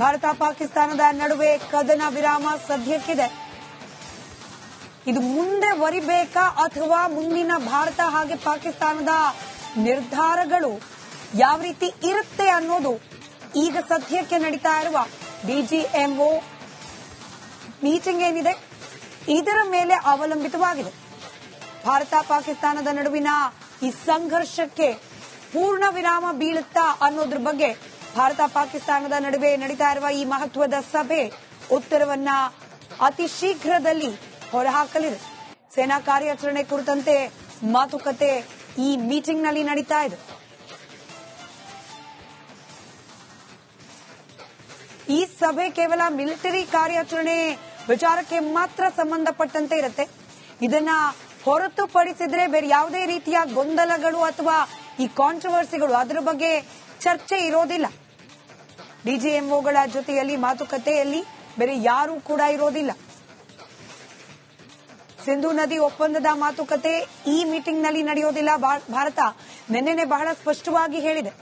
ಭಾರತ ಪಾಕಿಸ್ತಾನದ ನಡುವೆ ಕದನ ವಿರಾಮ ಸದ್ಯಕ್ಕಿದೆ. ಇದು ಮುಂದೆ ವರಿಬೇಕಾ ಅಥವಾ ಮುಂದಿನ ಭಾರತ ಹಾಗೆ ಪಾಕಿಸ್ತಾನದ ನಿರ್ಧಾರಗಳು ಯಾವ ರೀತಿ ಇರುತ್ತೆ ಅನ್ನೋದು ಈಗ ಸದ್ಯಕ್ಕೆ ನಡೀತಾ ಇರುವ ಡಿಜಿಎಂಒ ಮೀಟಿಂಗ್ ಏನಿದೆ, ಇದರ ಮೇಲೆ ಅವಲಂಬಿತವಾಗಿದೆ. ಭಾರತ ಪಾಕಿಸ್ತಾನದ ನಡುವಿನ ಈ ಸಂಘರ್ಷಕ್ಕೆ ಪೂರ್ಣ ವಿರಾಮ ಬೀಳುತ್ತಾ ಅನ್ನೋದ್ರ ಬಗ್ಗೆ ಭಾರತ ಪಾಕಿಸ್ತಾನದ ನಡುವೆ ನಡೀತಾ ಇರುವ ಈ ಮಹತ್ವದ ಸಭೆ ಉತ್ತರವನ್ನ ಅತಿ ಶೀಘ್ರದಲ್ಲಿ ಹೊರಹಾಕಲಿದೆ. ಸೇನಾ ಕಾರ್ಯಾಚರಣೆ ಕುರಿತಂತೆ ಮಾತುಕತೆ ಈ ಮೀಟಿಂಗ್ನಲ್ಲಿ ನಡೀತಾ ಇದೆ. ಈ ಸಭೆ ಕೇವಲ ಮಿಲಿಟರಿ ಕಾರ್ಯಾಚರಣೆ ವಿಚಾರಕ್ಕೆ ಮಾತ್ರ ಸಂಬಂಧಪಟ್ಟಂತೆ ಇರುತ್ತೆ. ಇದನ್ನ ಹೊರತುಪಡಿಸಿದ್ರೆ ಬೇರೆ ಯಾವುದೇ ರೀತಿಯ ಗೊಂದಲಗಳು ಅಥವಾ ಈ ಕಾಂಟ್ರವರ್ಸಿಗಳು ಅದರ ಬಗ್ಗೆ ಚರ್ಚೆ ಇರೋದಿಲ್ಲ. ಡಿಜಿಎಂಒಗಳ ಜೊತೆಯಲ್ಲಿ ಮಾತುಕತೆಯಲ್ಲಿ ಬೇರೆ ಯಾರೂ ಕೂಡ ಇರೋದಿಲ್ಲ. ಸಿಂಧು ನದಿ ಒಪ್ಪಂದದ ಮಾತುಕತೆ ಈ ಮೀಟಿಂಗ್ನಲ್ಲಿ ನಡೆಯೋದಿಲ್ಲ. ಭಾರತ ನಿನ್ನೆನೆ ಬಹಳ ಸ್ಪಷ್ಟವಾಗಿ ಹೇಳಿದೆ.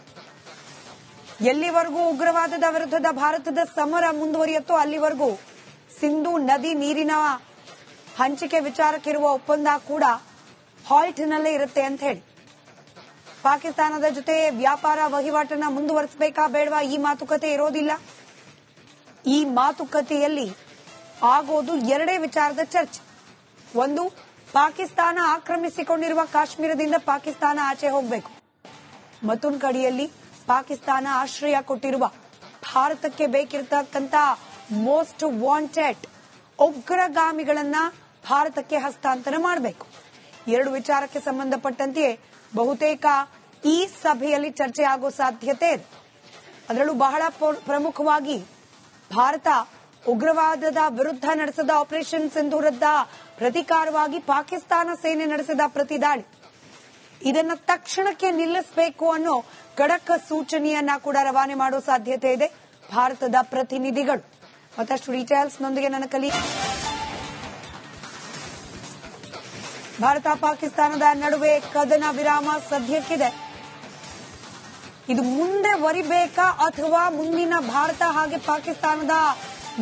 ಎಲ್ಲಿವರೆಗೂ ಉಗ್ರವಾದದ ವಿರುದ್ಧದ ಭಾರತದ ಸಮರ ಮುಂದುವರಿಯುತ್ತೋ ಅಲ್ಲಿವರೆಗೂ ಸಿಂಧು ನದಿ ನೀರಿನ ಹಂಚಿಕೆ ವಿಚಾರಕ್ಕಿರುವ ಒಪ್ಪಂದ ಕೂಡ ಹಾಲ್ಟ್ನಲ್ಲೇ ಇರುತ್ತೆ ಅಂತ ಹೇಳಿ. ಪಾಕಿಸ್ತಾನದ ಜೊತೆ ವ್ಯಾಪಾರ ವಹಿವಾಟನ್ನ ಮುಂದುವರಿಸಬೇಕಾ ಬೇಡವಾ? ಈ ಮಾತುಕತೆ ಇರೋದಿಲ್ಲ. ಈ ಮಾತುಕತೆಯಲ್ಲಿ ಆಗೋದು ಎರಡೇ ವಿಚಾರದ ಚರ್ಚೆ. ಒಂದು, ಪಾಕಿಸ್ತಾನ ಆಕ್ರಮಿಸಿಕೊಂಡಿರುವ ಕಾಶ್ಮೀರದಿಂದ ಪಾಕಿಸ್ತಾನ ಆಚೆ ಹೋಗಬೇಕು. ಮತ್ತೊಂದು ಕಡೆಯಲ್ಲಿ ಪಾಕಿಸ್ತಾನ ಆಶ್ರಯ ಕೊಟ್ಟಿರುವ ಭಾರತಕ್ಕೆ ಬೇಕಿರತಕ್ಕಂತ ಮೋಸ್ಟ್ ವಾಂಟೆಡ್ ಉಗ್ರಗಾಮಿಗಳನ್ನ ಭಾರತಕ್ಕೆ ಹಸ್ತಾಂತರ ಮಾಡಬೇಕು. ಎರಡು ವಿಚಾರಕ್ಕೆ ಸಂಬಂಧಪಟ್ಟಂತೆಯೇ ಬಹುತೇಕ ಈ ಸಭೆಯಲ್ಲಿ ಚರ್ಚೆ ಆಗೋ ಸಾಧ್ಯತೆ ಅದರಲ್ಲೂ ಬಹಳ ಪ್ರಮುಖವಾಗಿ ಭಾರತ ಉಗ್ರವಾದದ ವಿರುದ್ಧ ನಡೆಸಿದ ಆಪರೇಷನ್ ವೃದ್ಧ ಪ್ರತಿಕಾರವಾಗಿ ಪಾಕಿಸ್ತಾನ ಸೇನೆ ನಡೆಸಿದ ಪ್ರತಿದಾಳಿ ಇದನ್ನ ತಕ್ಷಣಕ್ಕೆ ನಿಲ್ಲಿಸಬೇಕು ಅನ್ನೋ ಖಡಕ್ ಸೂಚನೆಯನ್ನ ಕೂಡ ರವಾನೆ ಮಾಡೋ ಸಾಧ್ಯತೆ ಇದೆ ಭಾರತದ ಪ್ರತಿನಿಧಿಗಳು. ಮತ್ತಷ್ಟು ಡೀಟೇಲ್ಸ್ ನೊಂದಿಗೆ ನನ್ನ ಕಲಿ ಭಾರತ, ಪಾಕಿಸ್ತಾನದ ನಡುವೆ ಕದನ ವಿರಾಮ ಸದ್ಯಕ್ಕಿದೆ. ಇದು ಮುಂದೆ ವರಿಬೇಕಾ ಅಥವಾ ಮುಂದಿನ ಭಾರತ ಹಾಗೆ ಪಾಕಿಸ್ತಾನದ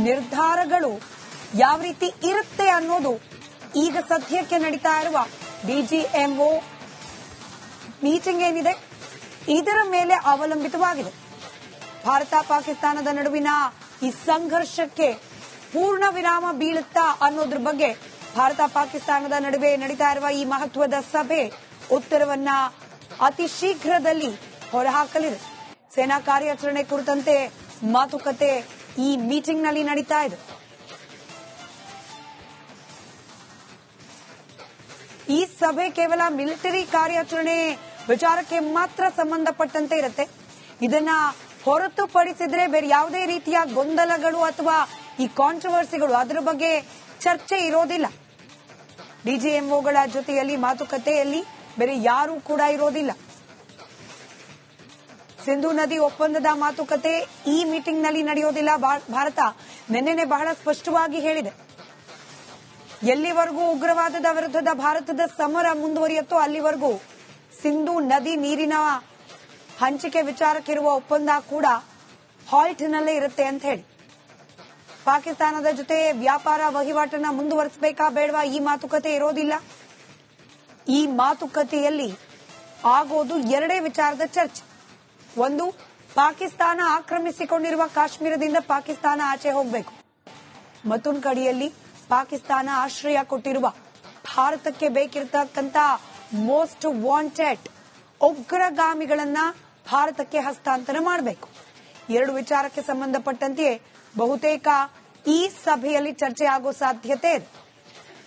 ನಿರ್ಧಾರಗಳು ಯಾವ ರೀತಿ ಇರುತ್ತೆ ಅನ್ನೋದು ಈಗ ಸದ್ಯಕ್ಕೆ ನಡೀತಾ ಇರುವ ಡಿಜಿಎಂಒ ಮೀಟಿಂಗ್ ಏನಿದೆ, ಇದರ ಮೇಲೆ ಅವಲಂಬಿತವಾಗಿದೆ. ಭಾರತ, ಪಾಕಿಸ್ತಾನದ ನಡುವಿನ ಈ ಸಂಘರ್ಷಕ್ಕೆ ಪೂರ್ಣ ವಿರಾಮ ಬೀಳುತ್ತಾ ಅನ್ನೋದ್ರ ಬಗ್ಗೆ ಭಾರತ ಪಾಕಿಸ್ತಾನದ ನಡುವೆ ನಡೀತಾ ಇರುವ ಈ ಮಹತ್ವದ ಸಭೆ ಉತ್ತರವನ್ನ ಅತಿ ಶೀಘ್ರದಲ್ಲಿ ಹೊರಹಾಕಲಿದೆ. ಸೇನಾ ಕಾರ್ಯಾಚರಣೆ ಕುರಿತಂತೆ ಮಾತುಕತೆ ಈ ಮೀಟಿಂಗ್ನಲ್ಲಿ ನಡೀತಾ ಇದೆ. ಈ ಸಭೆ ಕೇವಲ ಮಿಲಿಟರಿ ಕಾರ್ಯಾಚರಣೆ ವಿಚಾರಕ್ಕೆ ಮಾತ್ರ ಸಂಬಂಧಪಟ್ಟಂತೆ ಇರುತ್ತೆ. ಇದನ್ನ ಹೊರತುಪಡಿಸಿದ್ರೆ ಬೇರೆ ಯಾವುದೇ ರೀತಿಯ ಗೊಂದಲಗಳು ಅಥವಾ ಈ ಕಾಂಟ್ರವರ್ಸಿಗಳು ಅದರ ಬಗ್ಗೆ ಚರ್ಚೆ ಇರೋದಿಲ್ಲ. ಡಿಜಿಎಂಒಗಳ ಜೊತೆಯಲ್ಲಿ ಮಾತುಕತೆಯಲ್ಲಿ ಬೇರೆ ಯಾರೂ ಕೂಡ ಇರೋದಿಲ್ಲ. ಸಿಂಧು ನದಿ ಒಪ್ಪಂದದ ಮಾತುಕತೆ ಈ ಮೀಟಿಂಗ್ನಲ್ಲಿ ನಡೆಯೋದಿಲ್ಲ. ಭಾ- ಭಾರತ ನಿನ್ನೆನೆ ಬಹಳ ಸ್ಪಷ್ಟವಾಗಿ ಹೇಳಿದೆ. ಎಲ್ಲಿವರೆಗೂ ಉಗ್ರವಾದದ ವಿರುದ್ಧದ ಭಾರತದ ಸಮರ ಮುಂದುವರಿಯುತ್ತೋ ಅಲ್ಲಿವರೆಗೂ ಸಿಂಧು ನದಿ ನೀರಿನ ಹಂಚಿಕೆ ವಿಚಾರಕ್ಕಿರುವ ಒಪ್ಪಂದ ಕೂಡ ಹಾಲ್ಟ್ನಲ್ಲೇ ಇರುತ್ತೆ ಅಂತ ಹೇಳಿ. ಪಾಕಿಸ್ತಾನದ ಜೊತೆ ವ್ಯಾಪಾರ ವಹಿವಾಟನ್ನ ಮುಂದುವರಿಸಬೇಕಾ ಬೇಡವಾ? ಈ ಮಾತುಕತೆ ಇರೋದಿಲ್ಲ. ಈ ಮಾತುಕತೆಯಲ್ಲಿ ಆಗೋದು ಎರಡೇ ವಿಚಾರದ ಚರ್ಚೆ. ಒಂದು, ಪಾಕಿಸ್ತಾನ ಆಕ್ರಮಿಸಿಕೊಂಡಿರುವ ಕಾಶ್ಮೀರದಿಂದ ಪಾಕಿಸ್ತಾನ ಆಚೆ ಹೋಗಬೇಕು. ಮತ್ತೊಂದು ಕಡೆಯಲ್ಲಿ ಪಾಕಿಸ್ತಾನ ಆಶ್ರಯ ಕೊಟ್ಟಿರುವ ಭಾರತಕ್ಕೆ ಬೇಕಿರತಕ್ಕಂತ ಮೋಸ್ಟ್ ವಾಂಟೆಡ್ ಉಗ್ರಗಾಮಿಗಳನ್ನ ಭಾರತಕ್ಕೆ ಹಸ್ತಾಂತರ ಮಾಡಬೇಕು. ಎರಡು ವಿಚಾರಕ್ಕೆ ಸಂಬಂಧಪಟ್ಟಂತೆಯೇ ಬಹುತೇಕ ಈ ಸಭೆಯಲ್ಲಿ ಚರ್ಚೆ ಆಗೋ ಸಾಧ್ಯತೆ ಇದೆ.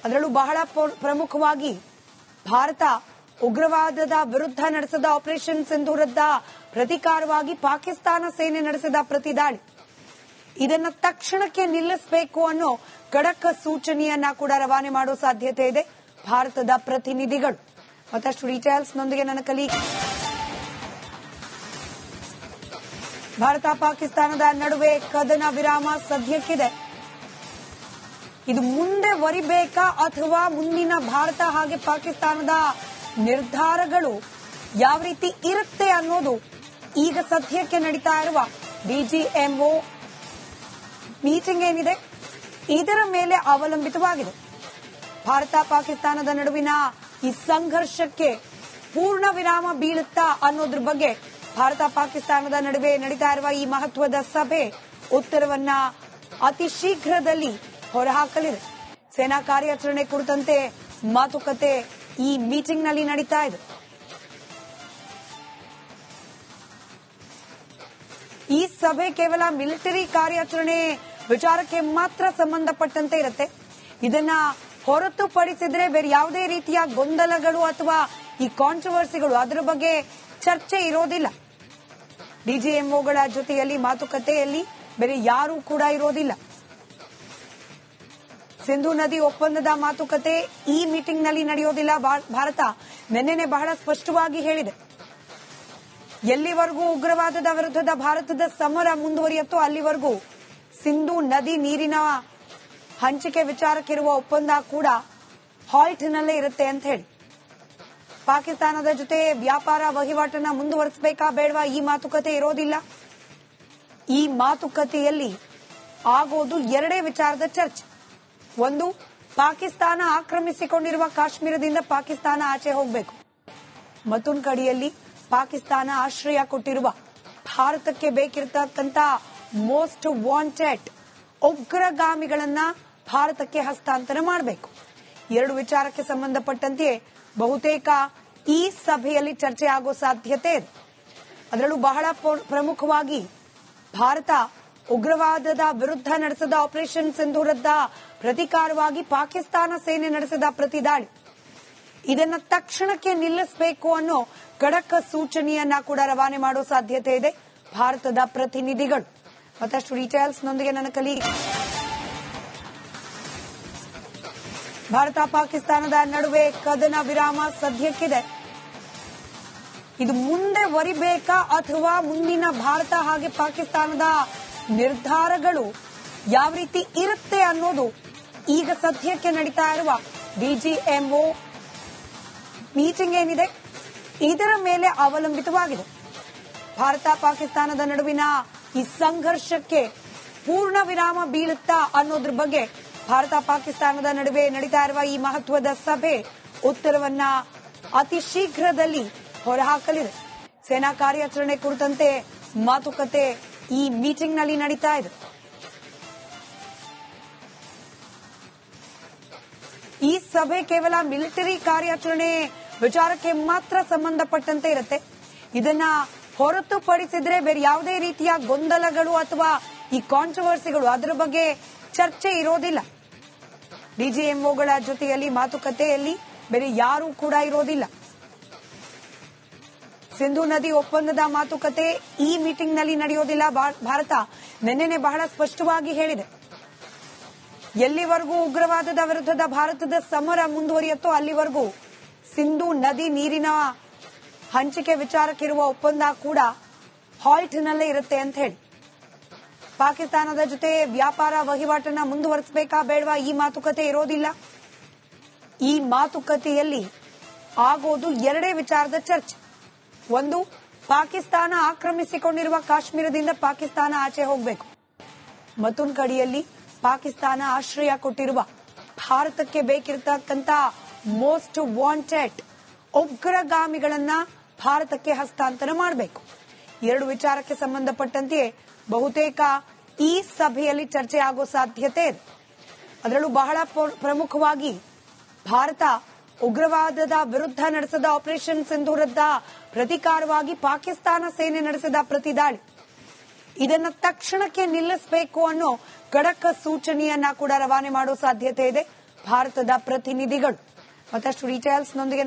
ಅದರಲ್ಲೂ ಬಹಳ ಪ್ರಮುಖವಾಗಿ ಭಾರತ ಉಗ್ರವಾದದ ವಿರುದ್ಧ ನಡೆಸಿದ ಆಪರೇಷನ್ ಸಿಂಧೂರದ ಪ್ರತಿಕಾರವಾಗಿ ಪಾಕಿಸ್ತಾನ ಸೇನೆ ನಡೆಸಿದ ಪ್ರತಿದಾಳಿ ಇದನ್ನ ತಕ್ಷಣಕ್ಕೆ ನಿಲ್ಲಿಸಬೇಕು ಅನ್ನೋ ಖಡಕ್ ಸೂಚನೆಯನ್ನ ಕೂಡ ರವಾನೆ ಮಾಡೋ ಸಾಧ್ಯತೆ ಇದೆ ಭಾರತದ ಪ್ರತಿನಿಧಿಗಳು. ಮತ್ತಷ್ಟು ಡೀಟೇಲ್ಸ್ ನೊಂದಿಗೆ ನನ್ನ ಕಲಿ ಭಾರತ ಪಾಕಿಸ್ತಾನದ ನಡುವೆ ಕದನ ವಿರಾಮ ಸದ್ಯಕ್ಕಿದೆ. ಇದು ಮುಂದೆ ವರಿಬೇಕಾ ಅಥವಾ ಮುಂದಿನ ಭಾರತ ಹಾಗೆ ಪಾಕಿಸ್ತಾನದ ನಿರ್ಧಾರಗಳು ಯಾವ ರೀತಿ ಇರುತ್ತೆ ಅನ್ನೋದು ಈಗ ಸದ್ಯಕ್ಕೆ ನಡೀತಾ ಇರುವ ಡಿಜಿಎಂಒ ಮೀಟಿಂಗ್ ಏನಿದೆ? ಇದರ ಮೇಲೆ ಅವಲಂಬಿತವಾಗಿದೆ. ಭಾರತ ಪಾಕಿಸ್ತಾನದ ನಡುವಿನ ಈ ಸಂಘರ್ಷಕ್ಕೆ ಪೂರ್ಣ ವಿರಾಮ ಬೀಳುತ್ತಾ ಅನ್ನೋದ್ರ ಬಗ್ಗೆ ಭಾರತ ಪಾಕಿಸ್ತಾನದ ನಡುವೆ ನಡೀತಾ ಇರುವ ಈ ಮಹತ್ವದ ಸಭೆ ಉತ್ತರವನ್ನ ಅತಿ ಶೀಘ್ರದಲ್ಲಿ ಹೊರಹಾಕಲಿದೆ. ಸೇನಾ ಕಾರ್ಯಾಚರಣೆ ಕುರಿತಂತೆ ಮಾತುಕತೆ ಈ ಮೀಟಿಂಗ್ನಲ್ಲಿ ನಡೀತಾ ಇದೆ. ಈ ಸಭೆ ಕೇವಲ ಮಿಲಿಟರಿ ಕಾರ್ಯಾಚರಣೆ ವಿಚಾರಕ್ಕೆ ಮಾತ್ರ ಸಂಬಂಧಪಟ್ಟಂತೆ ಇರುತ್ತೆ. ಇದನ್ನ ಹೊರತುಪಡಿಸಿದ್ರೆ ಬೇರೆ ಯಾವುದೇ ರೀತಿಯ ಗೊಂದಲಗಳು ಅಥವಾ ಈ ಕಾಂಟ್ರವರ್ಸಿಗಳು ಅದರ ಬಗ್ಗೆ ಚರ್ಚೆ ಇರೋದಿಲ್ಲ. ಡಿಜಿಎಂಒಗಳ ಜೊತೆಯಲ್ಲಿ ಮಾತುಕತೆಯಲ್ಲಿ ಬೇರೆ ಯಾರೂ ಕೂಡ ಇರೋದಿಲ್ಲ. ಸಿಂಧು ನದಿ ಒಪ್ಪಂದದ ಮಾತುಕತೆ ಈ ಮೀಟಿಂಗ್ನಲ್ಲಿ ನಡೆಯೋದಿಲ್ಲ. ಭಾರತ ನಿನ್ನೆನೆ ಬಹಳ ಸ್ಪಷ್ಟವಾಗಿ ಹೇಳಿದೆ. ಎಲ್ಲಿವರೆಗೂ ಉಗ್ರವಾದದ ವಿರುದ್ಧದ ಭಾರತದ ಸಮರ ಮುಂದುವರಿಯುತ್ತೋ ಅಲ್ಲಿವರೆಗೂ ಸಿಂಧು ನದಿ ನೀರಿನ ಹಂಚಿಕೆ ವಿಚಾರಕ್ಕಿರುವ ಒಪ್ಪಂದ ಕೂಡ ಹಾಲ್ಟ್ನಲ್ಲೇ ಇರುತ್ತೆ ಅಂತ ಹೇಳಿ. ಪಾಕಿಸ್ತಾನದ ಜೊತೆ ವ್ಯಾಪಾರ ವಹಿವಾಟನ್ನ ಮುಂದುವರಿಸಬೇಕಾ ಬೇಡವಾ ಈ ಮಾತುಕತೆ ಇರೋದಿಲ್ಲ. ಈ ಮಾತುಕತೆಯಲ್ಲಿ ಆಗೋದು ಎರಡೇ ವಿಚಾರದ ಚರ್ಚೆ. ಒಂದು, ಪಾಕಿಸ್ತಾನ ಆಕ್ರಮಿಸಿಕೊಂಡಿರುವ ಕಾಶ್ಮೀರದಿಂದ ಪಾಕಿಸ್ತಾನ ಆಚೆ ಹೋಗಬೇಕು. ಮತ್ತೊಂದು ಕಡೆಯಲ್ಲಿ ಪಾಕಿಸ್ತಾನ ಆಶ್ರಯ ಕೊಟ್ಟಿರುವ ಭಾರತಕ್ಕೆ ಬೇಕಿರತಕ್ಕಂತ ಮೋಸ್ಟ್ ವಾಂಟೆಡ್ ಉಗ್ರಗಾಮಿಗಳನ್ನ ಭಾರತಕ್ಕೆ ಹಸ್ತಾಂತರ ಮಾಡಬೇಕು. ಎರಡು ವಿಚಾರಕ್ಕೆ ಸಂಬಂಧಪಟ್ಟಂತೆಯೇ ಬಹುತೇಕ ಈ ಸಭೆಯಲ್ಲಿ ಚರ್ಚೆ ಆಗೋ ಸಾಧ್ಯತೆ ಇದೆ. ಅದರಲ್ಲೂ ಬಹಳ ಪ್ರಮುಖವಾಗಿ ಭಾರತ ಉಗ್ರವಾದದ ವಿರುದ್ಧ ನಡೆಸಿದ ಆಪರೇಷನ್ ಸಿಂಧೂರದ ಪ್ರತಿಕಾರವಾಗಿ ಪಾಕಿಸ್ತಾನ ಸೇನೆ ನಡೆಸಿದ ಪ್ರತಿದಾಳಿ ಇದನ್ನ ತಕ್ಷಣಕ್ಕೆ ನಿಲ್ಲಿಸಬೇಕು ಅನ್ನೋ ಖಡಕ್ ಸೂಚನೆಯನ್ನ ಕೂಡ ರವಾನೆ ಮಾಡೋ ಸಾಧ್ಯತೆ ಇದೆ ಭಾರತದ ಪ್ರತಿನಿಧಿಗಳು. ಮತ್ತಷ್ಟು ಡೀಟೇಲ್ಸ್ ನೊಂದಿಗೆ ನನ್ನ ಕಲಿ ಭಾರತ ಪಾಕಿಸ್ತಾನದ ನಡುವೆ ಕದನ ವಿರಾಮ ಸದ್ಯಕ್ಕಿದೆ. ಇದು ಮುಂದೆ ವರಿಬೇಕಾ ಅಥವಾ ಮುಂದಿನ ಭಾರತ ಹಾಗೆ ಪಾಕಿಸ್ತಾನದ ನಿರ್ಧಾರಗಳು ಯಾವ ರೀತಿ ಇರುತ್ತೆ ಅನ್ನೋದು ಈಗ ಸದ್ಯಕ್ಕೆ ನಡೀತಾ ಇರುವ ಡಿಜಿಎಂಒ ಮೀಟಿಂಗ್ ಏನಿದೆ, ಇದರ ಮೇಲೆ ಅವಲಂಬಿತವಾಗಿದೆ. ಭಾರತ ಪಾಕಿಸ್ತಾನದ ನಡುವಿನ ಈ ಸಂಘರ್ಷಕ್ಕೆ ಪೂರ್ಣ ವಿರಾಮ ಬೀಳುತ್ತಾ ಅನ್ನೋದ್ರ ಬಗ್ಗೆ ಭಾರತ ಪಾಕಿಸ್ತಾನದ ನಡುವೆ ನಡೀತಾ ಇರುವ ಈ ಮಹತ್ವದ ಸಭೆ ಉತ್ತರವನ್ನ ಅತಿ ಶೀಘ್ರದಲ್ಲಿ ಹೊರಹಾಕಲಿದೆ. ಸೇನಾ ಕಾರ್ಯಾಚರಣೆ ಕುರಿತಂತೆ ಮಾತುಕತೆ ಈ ಮೀಟಿಂಗ್ನಲ್ಲಿ ನಡೀತಾ ಇದೆ. ಈ ಸಭೆ ಕೇವಲ ಮಿಲಿಟರಿ ಕಾರ್ಯಾಚರಣೆ ವಿಚಾರಕ್ಕೆ ಮಾತ್ರ ಸಂಬಂಧಪಟ್ಟಂತೆ ಇರುತ್ತೆ. ಇದನ್ನ ಹೊರತುಪಡಿಸಿದ್ರೆ ಬೇರೆ ಯಾವುದೇ ರೀತಿಯ ಗೊಂದಲಗಳು ಅಥವಾ ಈ ಕಾಂಟ್ರವರ್ಸಿಗಳು ಅದರ ಬಗ್ಗೆ ಚರ್ಚೆ ಇರೋದಿಲ್ಲ. ಡಿಜಿಎಂಒಗಳ ಜೊತೆಯಲ್ಲಿ ಮಾತುಕತೆಯಲ್ಲಿ ಬೇರೆ ಯಾರೂ ಕೂಡ ಇರೋದಿಲ್ಲ. ಸಿಂಧು ನದಿ ಒಪ್ಪಂದದ ಮಾತುಕತೆ ಈ ಮೀಟಿಂಗ್ನಲ್ಲಿ ನಡೆಯೋದಿಲ್ಲ. ಭಾರತ ನಿನ್ನೆನೆ ಬಹಳ ಸ್ಪಷ್ಟವಾಗಿ ಹೇಳಿದೆ. ಎಲ್ಲಿವರೆಗೂ ಉಗ್ರವಾದದ ವಿರುದ್ಧದ ಭಾರತದ ಸಮರ ಮುಂದುವರಿಯುತ್ತೋ ಅಲ್ಲಿವರೆಗೂ ಸಿಂಧು ನದಿ ನೀರಿನ ಹಂಚಿಕೆ ವಿಚಾರಕ್ಕಿರುವ ಒಪ್ಪಂದ ಕೂಡ ಹಾಲ್ಟ್ನಲ್ಲೇ ಇರುತ್ತೆ ಅಂತ ಹೇಳಿ. ಪಾಕಿಸ್ತಾನದ ಜೊತೆ ವ್ಯಾಪಾರ ವಹಿವಾಟನ್ನ ಮುಂದುವರಿಸಬೇಕಾ ಬೇಡವಾ ಈ ಮಾತುಕತೆ ಇರೋದಿಲ್ಲ. ಈ ಮಾತುಕತೆಯಲ್ಲಿ ಆಗೋದು ಎರಡೇ ವಿಚಾರದ ಚರ್ಚೆ. ಒಂದು, ಪಾಕಿಸ್ತಾನ ಆಕ್ರಮಿಸಿಕೊಂಡಿರುವ ಕಾಶ್ಮೀರದಿಂದ ಪಾಕಿಸ್ತಾನ ಆಚೆ ಹೋಗಬೇಕು. ಮತ್ತೊಂದು ಕಡೆಯಲ್ಲಿ ಪಾಕಿಸ್ತಾನ ಆಶ್ರಯ ಕೊಟ್ಟಿರುವ ಭಾರತಕ್ಕೆ ಬೇಕಿರತಕ್ಕಂತ ಮೋಸ್ಟ್ ವಾಂಟೆಡ್ ಉಗ್ರಗಾಮಿಗಳನ್ನ ಭಾರತಕ್ಕೆ ಹಸ್ತಾಂತರ ಮಾಡಬೇಕು. ಎರಡು ವಿಚಾರಕ್ಕೆ ಸಂಬಂಧಪಟ್ಟಂತೆಯೇ ಬಹುತೇಕ ಈ ಸಭೆಯಲ್ಲಿ ಚರ್ಚೆ ಆಗೋ ಸಾಧ್ಯತೆ ಇದೆ. ಅದರಲ್ಲೂ ಬಹಳ ಪ್ರ- ಪ್ರಮುಖವಾಗಿ ಭಾರತ ಉಗ್ರವಾದದ ವಿರುದ್ಧ ನಡೆಸಿದ ಆಪರೇಷನ್ ಸಿಂಧೂರದ ಪ್ರತಿಕಾರವಾಗಿ ಪಾಕಿಸ್ತಾನ ಸೇನೆ ನಡೆಸಿದ ಪ್ರತಿದಾಳಿ ಇದನ್ನ ತಕ್ಷಣಕ್ಕೆ ನಿಲ್ಲಿಸಬೇಕು ಅನ್ನೋ ಖಡಕ್ ಸೂಚನೆಯನ್ನ ಕೂಡ ರವಾನೆ ಮಾಡೋ ಸಾಧ್ಯತೆ ಇದೆ. ಭಾರತದ ಪ್ರತಿನಿಧಿಗಳು. ಮತ್ತಷ್ಟು ಡೀಟೇಲ್ಸ್ ನೊಂದಿಗೆ